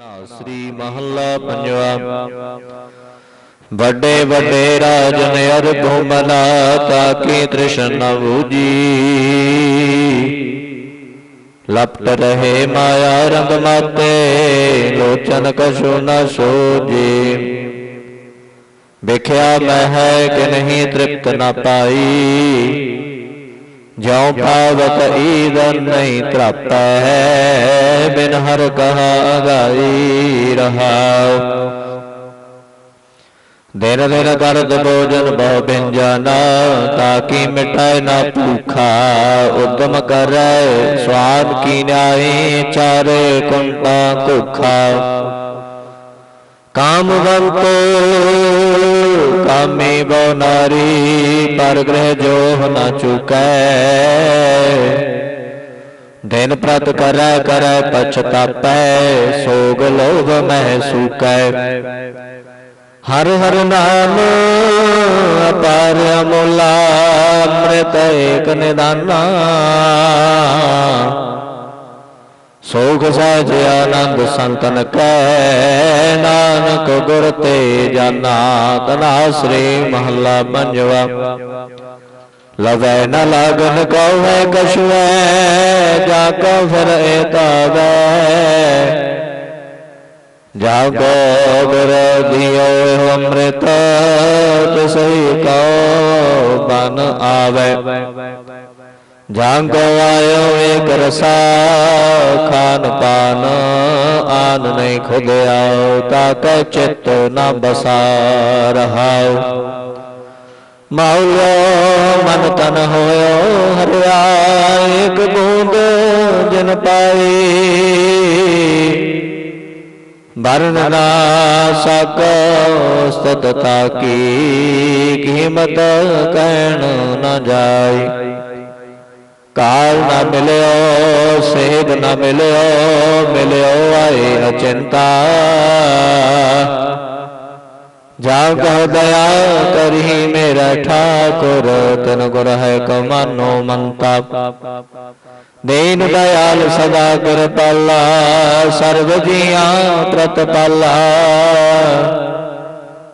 ਸ੍ਰੀ ਮਹੱਲਾ ਪੰਜਵਾ। ਵੱਡੇ ਵੱਡੇ ਰਾਜਨ ਅਰ ਭੂਮਨਾ ਤਾਕੀ ਤ੍ਰਿਸ਼ਨ ਬੂਜੀ ਲਪਟ ਰਹੇ ਮਾਇਆ ਰੰਗ ਮਾਤੇ, ਲੋਚਨ ਕਛੂ ਨ ਸੋਜੀ। ਵੇਖਿਆ ਮੈਂ ਹੈ ਕਿ ਨਹੀਂ ਤ੍ਰਿਪਤ ਨ ਪਾਈ। ਜਿਉ ਪਾਵਤ ਈਦਨ ਨਹੀਂ ਤਰਾਪੈ ਹੈ, ਬਿਨ ਹਰ ਕਹਾ ਗਾਈ ਰਹਾਉ। ਦਿਨ ਦਿਨ ਕਰਤ ਭੋਜਨ ਬਹੁ ਬਿੰਜਨ ਤਾਕੀ ਮਿਟਾਇ ਨਾ ਭੂਖਾ। ਉਦਮ ਕਰੈ, ਸਵਾਦ ਕੀ ਨਿਆਈ, ਚਾਰੇ ਕੁੰਟਾ ਕੁਖਾ ਕਾਮਵੰਤ ਕਾਮੇ ਬਹੁ ਨਾਰੀ ਪਰ ਗ੍ਰਹਿ ਜੋ ਨ ਚੁਕੈ। ਦਿਨ ਪ੍ਰਤ ਕਰੈ ਕਰੈ ਪਛਤਾਪੈ ਸੋਗ ਲੋਭ ਮਹਿ ਸੂਕੈ। ਹਰ ਹਰ ਨਾਮ ਅਪਾਰ ਅਮੁਲਾ, ਅੰਮ੍ਰਿਤ ਏਕ ਨਿਦਾਨਾ। ਸੋਖ ਸਾਜ ਆਨੰਦ ਸੰਤਨ ਕੈ, ਨਾਨਕ ਗੁਰ ਤੇ ਜਾਨਾ ਤਨਾ ਸ੍ਰੀ ਮਹੱਲਾ ਪੰਜਵਾ। ਲਵੈ ਨ ਲਾਗਨ ਕਉ ਕਛੁਐ, ਜਾ ਕਉ ਫਿਰ ਏਤਾਵੈ ਜਾਗੋ ਗੁਰ ਅੰਮ੍ਰਿਤ ਤਿਸਹੀ ਕਉ ਬਨ ਆਵੈ। ਜਾਂਗੋ ਆਇਓ ਏਕ ਰਸਾ, ਖਾਨ ਪਾਨ, ਆਨ ਨਹੀਂ ਖੁਦ ਆਓ, ਤਾਕੈ ਚਿਤ ਨ ਬਸਾ ਰਹਾਉ ਮੌਲੋ ਮਨ ਤਨ ਹੋਇਓ, ਹਰਿਆ ਏਕ ਬੂੰਦ ਜਨ ਪਾਈ। ਬਰਨ ਨਾ ਸਤਤਾ ਕੀ ਕੀਮਤ ਕਹਿਣ ਨਾ ਜਾਏ ਕਾਲ ਨਾ ਮਿਲਿਓ, ਸੇਧ ਨਾ ਮਿਲਿਓ ਮਿਲਿਓ ਆਏ ਅਚਿੰਤਾ ਜਾ ਕਹ ਦਇਆ ਕਰੀ ਮੇਰਾ ਠਾਕੁਰ, ਤਨ ਗੁਰ ਹੈ ਕਮਾਨੋ ਮੰਤਾ। ਦੇਨ ਦਇਆਲ ਸਦਾ ਕਿਰਪਾਲਾ ਸਰਬ ਜੀਆਂ ਪ੍ਰਤਪਾਲਾ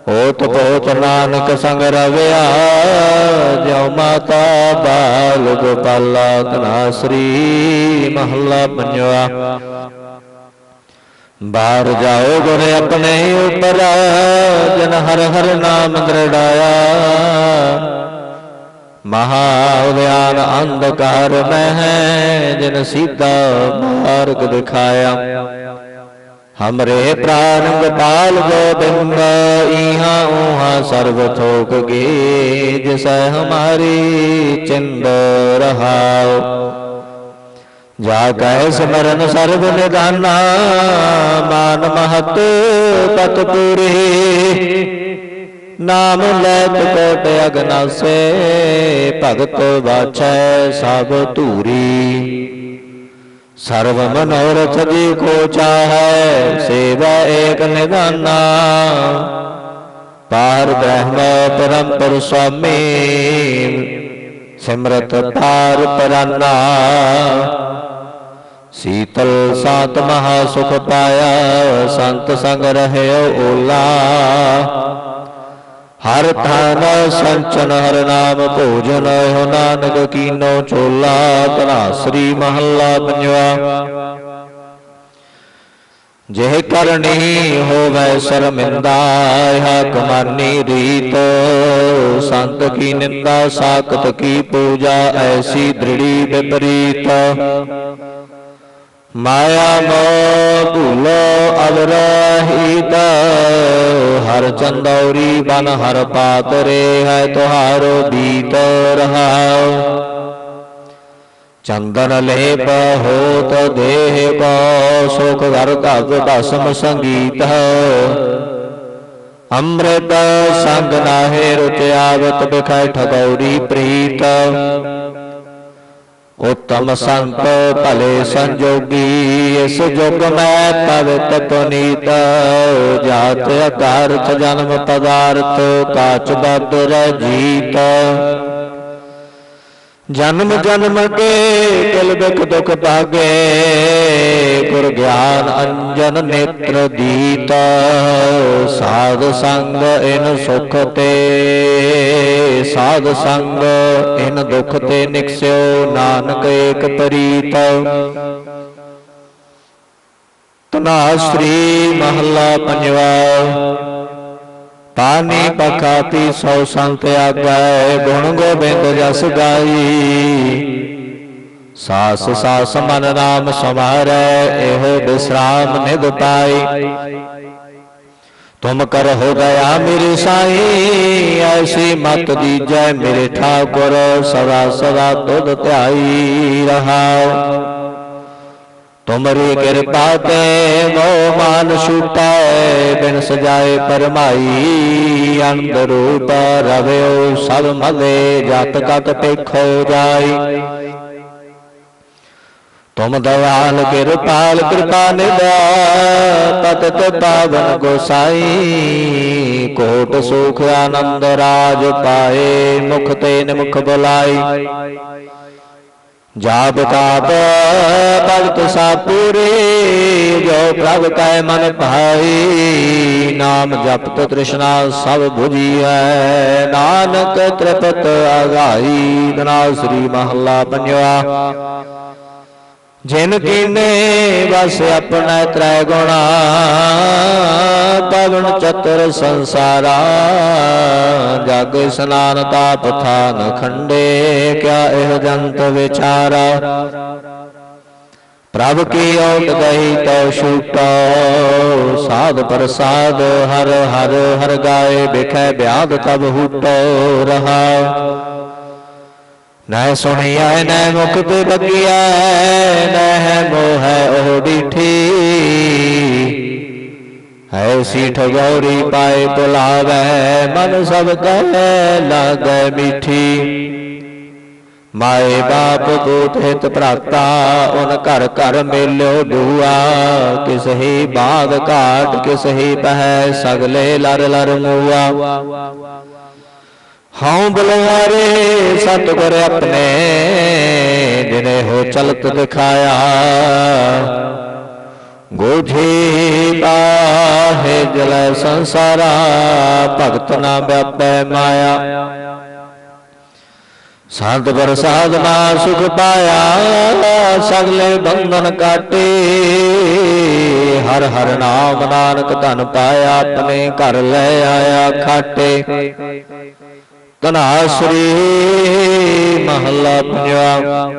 ਹੋਤ ਪੋਤ ਨਾਨਕ ਸੰਗ ਰਵਿਆ, ਜਿਉ ਮਾਤਾ ਬਾਲ ਗੋਪਾਲਾ ਤਨਾ ਸ੍ਰੀ ਮਹੱਲਾ ਪੰਜਵਾ। ਬਾਹਰ ਜਾਓ ਗੁਰ ਆਪਣੇ ਉਪਰ, ਜਨ ਹਰ ਹਰ ਨਾਮ ਦ੍ਰਿੜਾਇਆ। ਮਹਾ ਉਦਿਆਨ ਅੰਧਕਾਰ ਮੈਂ ਹੈ ਜਿਨ ਸੀਤਾ ਮਾਰਗ ਦਿਖਾਇਆ। ਹਮਰੇ ਪ੍ਰਾਨ ਗੋਪਾਲ ਗੋਬਿੰਦ ਇਹਾ ਉਹਾ ਸਰਬ ਥੋਕ ਗੇ ਜਿਸੈ ਹਮਾਰੀ ਚਿੰਦ ਰਹਾਉ ਜਾ ਕੈ ਸਿਮਰਨ ਸਰਬ ਨਿਦਾਨਾ ਮਾਨ ਮਹਤ ਪਤ ਪੂਰੇ ਨਾਮ ਲੈਤ ਕੋਟ ਅਗਨਾਸੇ ਭਗਤ ਬਾਛੈ ਸਭ ਧੂਰੀ ਸਰਵ ਮਨੋਰਥ ਜੀ ਕੋ ਚਾਹੈ, ਸੇਵਾ ਏਕ ਨਿਦਾਨਾ। ਪਾਰ ਬ੍ਰਹਮ ਪਰੰਪਰ ਸੁਆਮੀ ਸਿਮਰਤ ਪਾਰ ਪਰਾਨਾ। ਸੀਤਲ ਸਾਤ ਮਹਾ ਸੁਖ ਪਾਇਆ, ਸੰਤ ਸੰਗ ਰਹਿਓ ਓਲਾ। ਹਰ ਥਾਨ ਸੰਚਨ ਹਰ ਨਾਮ ਭੋਜਨ ਹੋ ਨਾਨਕ ਕੀਨੋ ਚੋਲਾ ਤਨਾ ਮਹੱਲਾ ਪੰਜਵਾ। ਜਿਹ ਕਰਨੀ ਹੋਵੇ ਸ਼ਰਮਿੰਦਾ, ਇਹਾ ਕਮਾਨੀ ਰੀਤ। ਸੰਤ ਕੀ ਨਿੰਦਾ, ਸਾਖਤ ਕੀ ਪੂਜਾ, ਐਸੀ ਦ੍ਰਿੜੀ ਵਿਪਰੀਤ। ਮਾਇਆ ਮੋ ਭੂਲੋ ਅਵਰਹੀਤ ਹਰ ਚੰਦੌਰੀ ਬਨ, ਹਰ ਪਾਤਰੇ ਹੈ, ਤੁਹਾਰੋ ਬੀਤ ਰਹਾਉ। ਚੰਦਨ ਲੇਪ ਹੋਤ ਦੇਹ ਕੋ, ਸੁਖ ਘਰ ਧਗ ਭਸਮ ਸੰਗੀਤ। ਅੰਮ੍ਰਿਤ ਸੰਗ ਨਾਹਿ ਰੁਚ ਆਵਤ, ਬਿਖੈ ਠਗੌਰੀ ਪ੍ਰੀਤ। ਉਤਮ ਸੰਤ ਭਲੇ ਸੰਜੋਗੀ, ਇਸ ਜੁਗ ਮੈਂ ਪਵਿੱਤ ਪੁਨੀਤ। ਜਾਤ ਅਕਾਰਥ ਜਨਮ ਪਦਾਰਥ, ਕਾਚ ਬਦਰ ਜੀਤ। ਜਨਮ ਜਨਮ ਕੇ ਕਿਲ ਬਿਖ ਦੁਖ ਭਾਗੇ, ਗੁਰ ਗਿਆਨ ਅੰਜਨ ਨੇਤਰ ਦੀਤ, ਸਾਧ ਸੰਗ ਇਨ ਸੁਖ ਤੇ, ਸਾਧ ਸੰਗ ਇਨ ਦੁਖ ਤੇ ਨਿਕਸਿਓ ਨਾਨਕ ਏਕ ਪ੍ਰੀਤ। ਤਨਾ ਸ੍ਰੀ ਮਹੱਲਾ ਪੰਜਵਾ। ਪਾਨੀ ਪਖਾਤੀ ਸੋ ਸੰਤ ਆਗੈ ਗੁਣ ਗੋਬਿੰਦ ਜਸ ਗਾਈ। ਸਾਸ ਸਾਸ ਮਨ ਨਾਮ ਸਮਾਰੈ ਇਹੋ ਬਿਸਰਾਮ ਨਿਦ ਪਾਈ। ਤੁਮ ਕਰਹੁ ਦਇਆ ਮੇਰੀ ਸਾਈ ਐਸੀ ਮਤ ਦੀਜੈ ਮੇਰੇ ਠਾਕੁਰ ਸਦਾ ਸਦਾ ਤੁਧ ਧਿਆਈ ਰਹਾਉ। ਤੁਮਰੀ ਕਿਰਪਾ ਤੇ ਮੋਹ ਮਾਨ ਛੁਟੈ, ਬਿਨ ਸਜਾਏ ਪਰਮਾਈ ਅੰਦਰ ਰੂਪ ਰਵਿਓ, ਸਭ ਮਲੇ ਜਤ ਕਤ ਪੇਖੋ ਜਾਈ। ਤੁਮ ਦਇਆਲ ਕਿਰਪਾਲ, ਕਿਰਪਾ ਨਿਦਾ ਤਤ ਤੇ ਪਾਵਨ ਗੋਸਾਈ, ਕੋਟ ਸੁਖ ਆਨੰਦ ਰਾਜ ਪਾਏ, ਮੁਖ ਤੇ ਨਿਮੁਖ ਬੁਲਾਈ। ਜਾਪ ਤਾਪ ਭਗਤ ਸਾਪੂਰੇ ਜੋ ਪ੍ਰਭ ਕੈ ਮਨ ਭਾਈ, ਨਾਮ ਜਪਤ ਤ੍ਰਿਸ਼ਨਾ ਸਭ 부ਜੀਐ ਨਾਨਕ ਤ੍ਰਿਪਤ ਆਗਾਈ ਤਨਾ ਸ੍ਰੀ ਮਹੱਲਾ ਪੰਜਵਾ। ਜਿਨ ਕੀਨੇ ਵਸ ਆਪਣਾ ਤ੍ਰੈ ਗੁਣਾ ਪਵਨ ਚਤੁਰ ਸੰਸਾਰਾ, ਜਗ ਇਸਨਾਨ ਤਾਪ ਥਾਨ ਖੰਡੇ, ਕਿਆ ਇਹ ਜੰਤ ਵਿਚਾਰਾ। ਪ੍ਰਭ ਕੀ ਓਟ ਗਈ ਤੋ ਛੂਟੋ, ਸਾਧ ਪ੍ਰਸਾਦ ਹਰ ਹਰ ਹਰ ਗਾਏ ਬਿਖੈ ਬਿਆਦ ਤਬ ਹੂਟੋ ਰਹਾ। ਨੈ ਸੁਣਿਆ ਨੈ ਮੁਖ ਤੇ ਬਗਿਆ ਨੈ ਹੈ ਮੋਹ ਹੈ ਉਹ ਡੀਠੀ ਐਸੀ ਠਗੌਰੀ ਪਾਏ ਬੁਲਾਵੇ ਮਨ ਸਭ ਕਹੈ ਲਾਗੈ ਮਿੱਠੀ ਮਾਏ ਬਾਪ ਦੂਤ ਹਿਤ ਭਰਾਤਾ ਉਨ ਘਰ ਘਰ ਮੇਲਿਓ ਡੂਆ ਕਿਸ ਹੀ ਬਾਗ ਘਾਟ ਕਿਸ ਹੀ ਪਹਿ ਸਗਲੇ ਲਰ ਲਰ ਮੂਆ ਹਉ ਬਲਿਆਰੇ ਸਤਿਗੁਰ ਆਪਣੇ ਜਿਨੇ ਹੋ ਚਲਤ ਦਿਖਾਇਆ। ਗੋਝੀ ਪਾਹੇ ਜਲ ਸੰਸਾਰਾ, ਭਗਤ ਨਾ ਵਿਆਪੈ ਮਾਇਆ। ਸੰਤ ਪ੍ਰਸਾਦ ਨਾ ਸੁਖ ਪਾਇਆ, ਸਗਲੇ ਬੰਧਨ ਕਾਟੇ। ਹਰ ਹਰ ਨਾਮ ਨਾਨਕ ਧਨ ਪਾਇਆ, ਆਪਣੇ ਘਰ ਲੈ ਆਇਆ ਖਾਟੇ। ਤਨਾ ਸ੍ਰੀ ਮਹੱਲਾ ਪੰਜਵਾ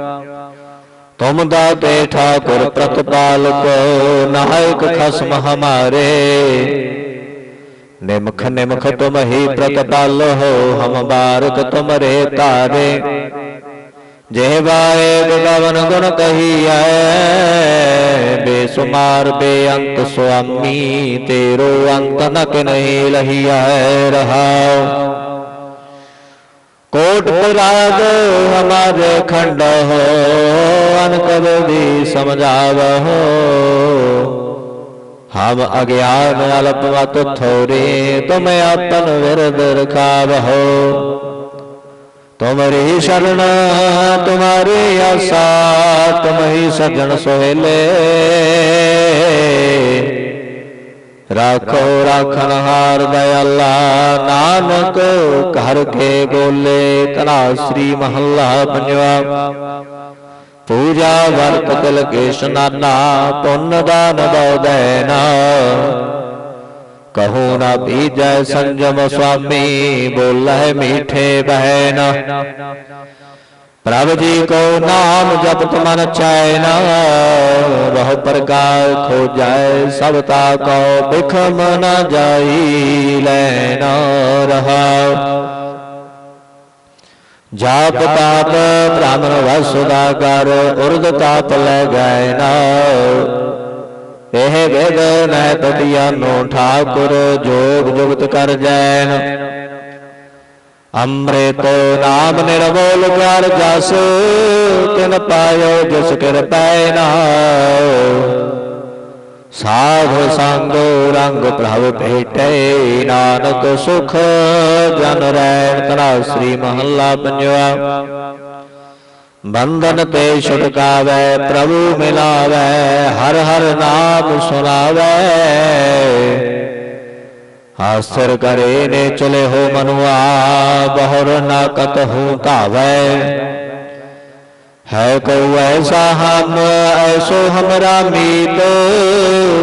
ਤੁਮ ਦਾਤੇ ਠਾਕੁਰ ਪ੍ਰਤਪਾਲਕ, ਨਾਇਕ ਖਸਮ ਹਮਾਰੇ। ਨਿਮਖ ਨਿਮਖ ਤੁਮ ਹੀ ਪ੍ਰਤਪਾਲ ਹੋ, ਹਮ ਬਾਰਕ ਤੁਮਰੇ ਤਾਰੇ। ਜੇ ਵਾਏ ਗਗਨ ਗੁਣ ਕਹੀਐ, ਬੇਸੁਮਾਰ, ਬੇਅੰਤ ਸੁਆਮੀ, ਤੇਰੋ ਅੰਤ ਨਕ ਨਹੀਂ ਲਹੀਐ ਰਹਾਉ। ਕੋਟ ਰਾਗ ਹਮਾਰੇ ਖੰਡ ਹੋ ਅਨਕਦ ਦੀ ਸਮਝਾਵਹੁ ਹਮ ਅਗਿਆਨ ਅਲਪ ਮਤ ਥੋਰੇ ਤੁਮ ਆਪਨ ਵਿਰਦ ਰਖਾਵਹੁ ਤੁਮਰੀ ਸ਼ਰਨ ਤੁਮਾਰੀ ਆਸਾ ਤੁਮ ਹੀ ਸਜਣ ਸੋਹਿਲੇ। ਰਾਖੋ ਰਾਖਨ ਹਾਰ ਦਇਆਲਾ ਨਾਨਕ ਘਰ ਕੇ ਬੋਲੇ ਤਨਾ ਸ੍ਰੀ ਮਹੱਲਾ ਪੰਜਵਾ। ਪੂਜਾ ਵਰਤ ਤਿਲ ਕੇ ਸ਼ਨਾਨਾ, ਪੁੰਨ ਦਾਨ ਦਉ ਦੇਨਾ ਕਹੂ ਨਾ ਬੀਜੈ ਸੰਜਮ ਸੁਆਮੀ ਬੋਲੇ ਮੀਠੇ ਬਹਿਨਾ। ਪ੍ਰਭ ਜੀ ਕੋ ਨਾਮ ਜਪਤ ਮਨ ਚੈਨ, ਬਹੁ ਪ੍ਰਕਾਰ ਖੋਜੈ ਸਭ ਤਾ ਕੋ ਬਿਖਮ ਨ ਜਾਈ ਲੈਨ ਰਹਾ। ਜਾਪ ਤਾਪ ਬ੍ਰਾਹਮਣ ਵਸੁਦਾ ਕਰ, ਉਰਦ ਤਾਪ ਲੈ ਗਏ ਨਾ। ਇਹ ਵੇਦ ਨੈ ਤਦਿਆ ਨੋ ਠਾਕੁਰ, ਜੋਗ ਜੁਗਤ ਕਰ ਜੈਨ। ਅੰਮ੍ਰਿਤ ਨਾਮ ਨਿਰਵੋਲ ਪਿਆਰ ਜਸ, ਤਿਨ ਪਾਇਓ ਜਿਸ ਕਿਰਪੈ ਨਾਉ। ਸਾਧ ਸੰਗ ਰੰਗ ਪ੍ਰਭ ਭੇਟੇ, ਨਾਨਕ ਸੁਖ ਜਨ ਰੈਣ ਤਨਾ ਸ੍ਰੀ ਮਹੱਲਾ ਪੰਜਵਾ। ਬੰਧਨ ਤੇ ਛੁਟਕਾਵੈ, ਪ੍ਰਭੂ ਮਿਲਾਵੈ, ਹਰ ਹਰ ਨਾਮ ਸੁਨਾਵੈ ਹਾਸਰ ਕਰੇ ਨੇ ਚਲੇ ਹੋ ਮਨੁਆ ਬਹੁਰ ਨਾ ਕਤਹੂ ਧਾਵੈ ਹੈ ਕੋ ਐਸਾ ਹਮ, ਐਸੋ ਹਮਰਾ ਮੀਤ,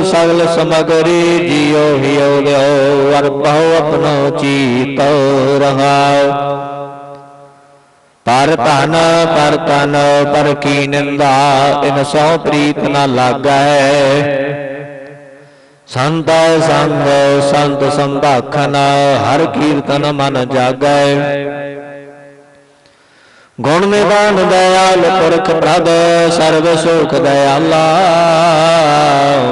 ਸਗਲ ਸਮਗਰੀ ਜਿਉ ਹਿਉ ਦਿਓ ਵਰ ਬਹੁ ਆਪਣੋ ਚੀਤ ਰਹਾਉ ਪਰ ਧਨ, ਪਰ ਤਨ, ਪਰ ਕੀ ਨਿੰਦਾ, ਤਿਨ ਸੋ ਪ੍ਰੀਤ ਨਾ ਲਾਗੈ। ਸੰਤ ਸੰਗ, ਸੰਤ ਸੰਭਾਖਨ, ਹਰ ਕੀਰਤਨ ਮਨ ਜਾਗੈ। ਗੁਣ ਨਿਦਾਨ ਦਇਆਲ ਪੁਰਖ ਪ੍ਰਭ ਸਰਬ ਸੁਖ ਦਇਆਲਾ।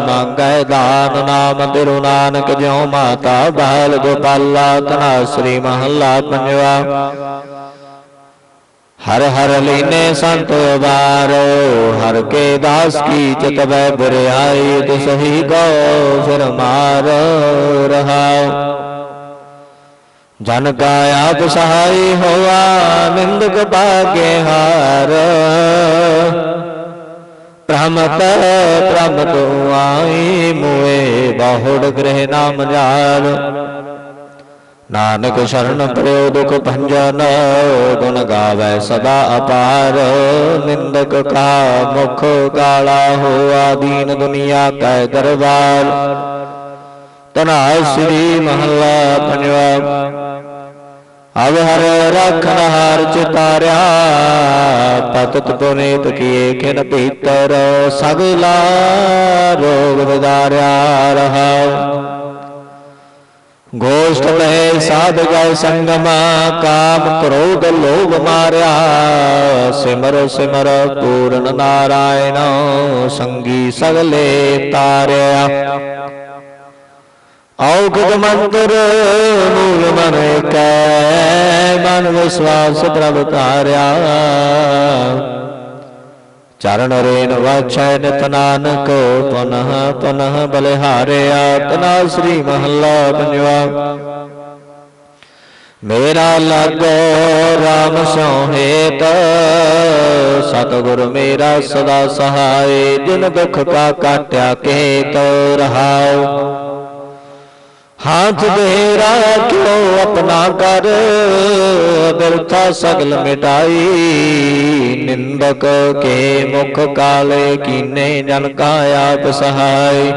ਮੰਗੈ ਦਾਨ ਨਾਮ ਤਿਰੂ ਨਾਨਕ ਜਿਉ ਮਾਤਾ ਬਾਲ ਗੋਪਾਲਾ ਤਨਾ ਸ੍ਰੀ ਮਹੱਲਾ ਪੰਜਵਾ। ਹਰ ਹਰ ਲੀਨੇ ਸੰਤ ਵਾਰੋ, ਹਰ ਕੇ ਦਾਸ ਕੀ ਚਤਵੈ ਬੁਰਿਆਈ, ਤਿਸ ਹੀ ਕੋ ਫਿਰ ਮਾਰ ਰਹਾਉ ਜਨ ਕਾ ਆਪ ਸਹਾਈ ਹੋਆ, ਨਿੰਦਕ ਭਾਗੇ ਹਾਰ। ਪ੍ਰਮਤ ਪ੍ਰਮਤ ਆਈ, ਮੋਏ ਬਾਹੁੜ ਗ੍ਰਹਿ ਨਾਮ ਜਾਰ ਨਾਨਕ ਸ਼ਰਨ ਪਰਿਓ ਦੁਖ ਭੰਜਨ, ਗੁਣ ਗਾਵੇ ਸਦਾ ਅਪਾਰ। ਨਿੰਦਕ ਕਾ ਮੁਖ ਕਾਲਾ ਹੋਆ ਦੀਨ ਦੁਨੀਆ ਕੈ ਦਰਬਾਰ। ਤਨਾ ਸ੍ਰੀ ਮਹੱਲਾ ਪੰਜਵਾ। ਅਵ ਹਰ ਰਖਨ ਹਰ ਚਿਤਾਰਿਆ ਪਤਤ ਪੁਨੀਤ ਕੀਏ ਖਿਨ ਭੀਤਰ ਸਗਲਾ ਰੋਗ ਵਿਦਾਰਿਆ ਰਹਾ। ਗੋਸ਼ਟ ਮਹਿ ਸਾਧ ਗਏ ਸੰਗਮ, ਕਾਮ ਕ੍ਰੋਧ ਲੋਭ ਮਾਰਿਆ। ਸਿਮਰ ਸਿਮਰ ਪੂਰਨ ਨਾਰਾਇਣ, ਸੰਗੀ ਸਗਲੇ ਤਾਰਿਆ। ਔਗਦ ਮੰਤਰ ਮੂਲ ਮਨ ਕੈ, ਮਨ ਵਿਸਵਾਸ ਪ੍ਰਭ ਤਾਰਿਆ ਚਰਨ ਰੇਨ ਵਾਛੈ ਨਿਤ ਨਾਨਕ ਪੁਨః ਪੁਨః ਬਲਿਹਾਰਿਆ ਤਨਾ ਸ੍ਰੀ ਮਹੱਲਾ ਪੰਜਵਾ। ਮੇਰਾ ਲਾਗੋ RAM ਸਿਉ ਹੇਤ ਮੇਰਾ ਸਦਾ ਸਹਾਈ ਦਿਨ ਦੁਖ ਕਾ ਕਾਟਿਆ ਕੇਤ ਰਹਾਉ। ਹਾਥ ਦੇਰਾ ਕਿਉ ਆਪਣਾ ਕਰ? ਬਿਰਥਾ ਸਗਲ ਮਿਟਾਈ। ਨਿੰਦਕ ਕੇ ਮੁਖ ਕਾਲੇ ਕੀਨੇ ਜਨ ਕਾ ਆਪ ਸਹਾਈ।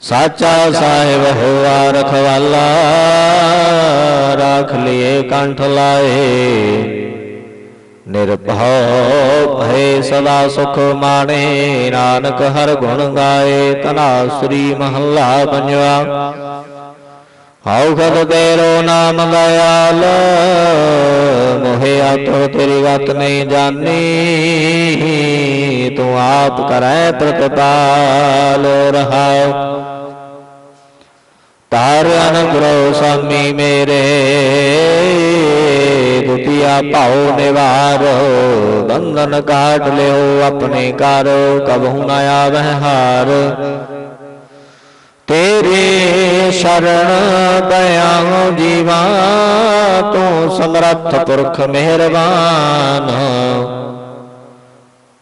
ਸਾਚਾ ਸਾਹਿਬ ਹੋਆ ਰਖਵਾਲਾ, ਰਾਖ ਲਿਏ ਕੰਠ ਲਾਏ। ਨਿਰਭਉ ਭੈ ਸਦਾ ਸੁਖ ਮਾਣੇ। ਨਾਨਕ ਹਰ ਗੁਣ ਗਾਏ, ਤਨਾ ਸ੍ਰੀ ਮਹੱਲਾ ਪੰਜਵਾ। ਹਉ ਖਦ ਤੇਰੋ ਨਾਮ ਦਇਆਲ, ਮੋਹਿ ਆਤੋ ਤੇਰੀ ਗਤ ਨਹੀਂ ਜਾਣੀ। ਤੂੰ ਆਪ ਕਰੈ ਪ੍ਰਤਪਾਲ ਰਹਾਉ। ਤਾਰ ਅਨੁਗ੍ਰਹ ਸਾਮੀ ਮੇਰੇ। ਦੁਤੀਆ ਭਾਉ ਨਿਵਾਰ ਬੰਧਨ ਕਾਟ ਲਿਓ ਆਪਣੇ ਕਰ ਕਬਹੂ ਨਾ ਆਵਹਿ ਹਾਰ। ਤੇਰੇ ਸ਼ਰਣ ਦਇਆ ਜੀਵਾ, ਤੂੰ ਸਮਰੱਥ ਪੁਰਖ ਮਿਹਰਬਾਨ।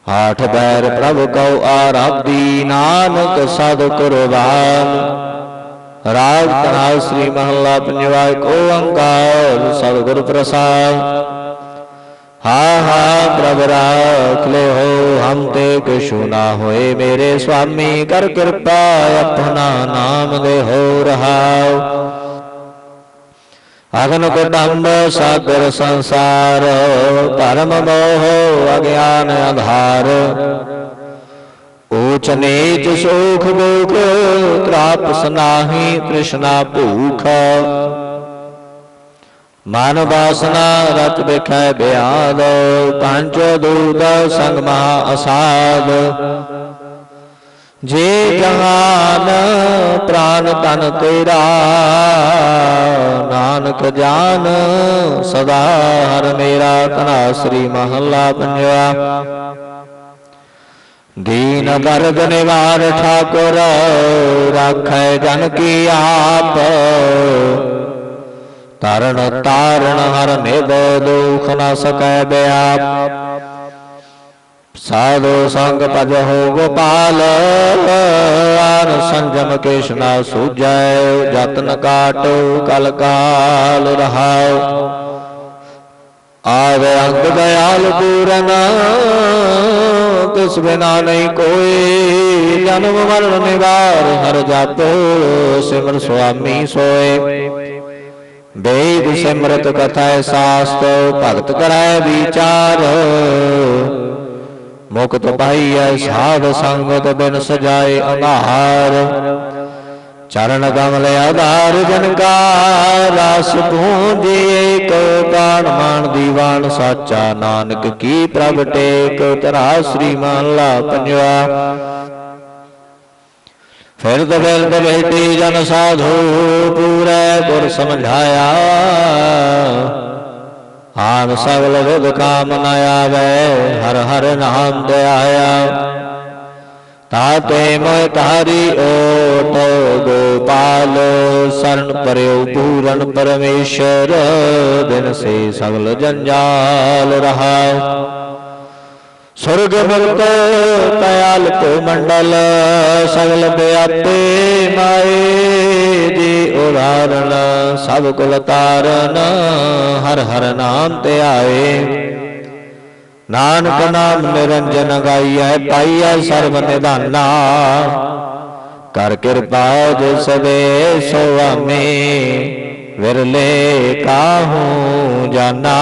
ਹਾਠ ਬੈਰ ਪ੍ਰਭ ਕਉ ਆਰਾਧੀ ਨਾਨਕ ਸਦ ਕੁਰਬਾਨ। ਰਾਗ ਤਨਾਲ ਸ੍ਰੀ ਮਹੱਲਾ ਪੰਜਵਾ ਏਕ ਓੰਕਾਰ ਸਤਿਗੁਰ ਪ੍ਰਸਾਦ। ਹਾ ਹਾ ਪ੍ਰਭ ਰਾਖ ਲੈ ਹੋ ਹਮ ਤੇ ਕਿਛੁ ਨਾ ਹੋਏ ਮੇਰੇ ਸੁਆਮੀ, ਕਰ ਕਿਰਪਾ ਆਪਣਾ ਨਾਮ ਦੇ ਹੋ ਰਹਾਉ। ਅਗਨ ਕੁਟੰਬ ਸਾਗਰ ਸੰਸਾਰ, ਧਰਮ ਮੋਹ ਅਗਿਆਨ ਆਧਾਰ। ਕੁਛ ਨੀਚ ਸੁਖ ਦੁਖ, ਤ੍ਰਾਪਸ ਨਾਹੀ ਤ੍ਰਿਸ਼ਨਾ ਭੂਖ। ਮਨ ਵਾਸਨਾ ਰਤ ਬਿਖੈ ਬਿਆਦ, ਪੰਜ ਦੂਤ ਸੰਗ ਮਹਾ ਅਸਾਦ। ਜੇ ਜਹਾਨ ਪ੍ਰਾਨ ਤਨ ਤੇਰਾ, ਨਾਨਕ ਜਾਨ ਸਦਾ ਹਰ ਮੇਰਾ ਤਨਾ ਸ੍ਰੀ ਮਹੱਲਾ ਪੰਜਵਾ। ਦੀਨ ਦਰਦ ਨਿਵਾਰ ਠਾਕੁਰ, ਰਾਖੈ ਜਨ ਕੀ ਆਪ। ਤਰਨ ਤਾਰਨ ਹਰ ਨਿਦ ਦੁਖ ਨ ਸਕੈ ਬਿਆਪ। ਸਾਧੂ ਸੰਗ ਭਜ ਹੋ ਗੋਪਾਲ, ਆਨ ਸੰਜਮ ਕੇਸ਼ਨਾ ਸੂਜੈ ਜਤਨ ਕਾਟ ਕਲ ਕਾਲ ਰਹਾਉ। ਆਵੇ ਅੰਗ ਦਇਆਲ ਪੂਰਨ ਤਿਸ ਬਿਨਾ ਨਹੀਂ ਕੋਈ। ਜਨਮ ਮਰਨ ਨਿਵਾਰ ਹਰ ਜਪੋ, ਸਿਮਰ ਸੁਆਮੀ ਸੋਏ। ਬੇਦ ਸਿਮਰਤ ਕਥਾ ਸਾਸਤ, ਭਗਤ ਕਰੈ ਵਿਚਾਰ। ਮੁਕਤ ਪਾਈਐ ਸਾਧ ਸੰਗਤ ਬਿਨ ਸਜਾਏ ਅੰਧਾਰ ਚਰਨ ਕਮਲ ਆਧਾਰ ਜਨ ਕਾ ਰਸ ਏਕ ਕਾਣ ਮਾਨ ਦੀਵਾਨ ਸਾਚਾ। ਨਾਨਕ ਕੀ ਪ੍ਰਭ ਟੇਕ, ਤਰਾ ਸ੍ਰੀ ਮਹਲਾ ਪੰਜਵਾ। ਫਿਰਦ ਫਿਰਦ ਬੈਠੀ ਜਨ ਸਾਧੂ, ਪੂਰੇ ਗੁਰ ਸਮਝਾਇਆ। ਆਨ ਸਗਲ ਵਿਦ ਕਾਮ ਨ ਆਵੇ, ਹਰ ਹਰ ਨਾਮ ਧਿਆਇਆ ਤਾਤੇ ਮੋਇ ਤਾਰੀ ਓਟ ਗੋਪਾਲ, ਸਰਨ ਪਰਿਉ ਪੂਰਨ ਪਰਮੇਸ਼ਰ ਦਿਨ ਸੇ ਸਗਲ ਜੰਜਾਲ ਰਹਾ। ਸੁਰਗ ਮੁਕਤ ਤਯਾਲ ਕੋ ਮੰਡਲ, ਸਗਲ ਬਿਆਪੇ ਮਾਏ ਜੀ ਉਦਾਰਣ ਸਭ ਕੁਲ ਤਾਰਨ, ਹਰ ਹਰ ਨਾਮ ਤੇ ਆਏ। ਨਾਨਕ ਨਾਮ ਨਿਰੰਜਨ ਗਾਈਐ, ਪਾਈਐ ਸਰਬ ਨਿਧਾਨਾ। ਕਰ ਕਿਰਪਾ ਜਿਸ ਦੇ ਸੁਆਮੀ ਵਿਰਲੇ ਕਾਹੂ ਜਾਨਾ।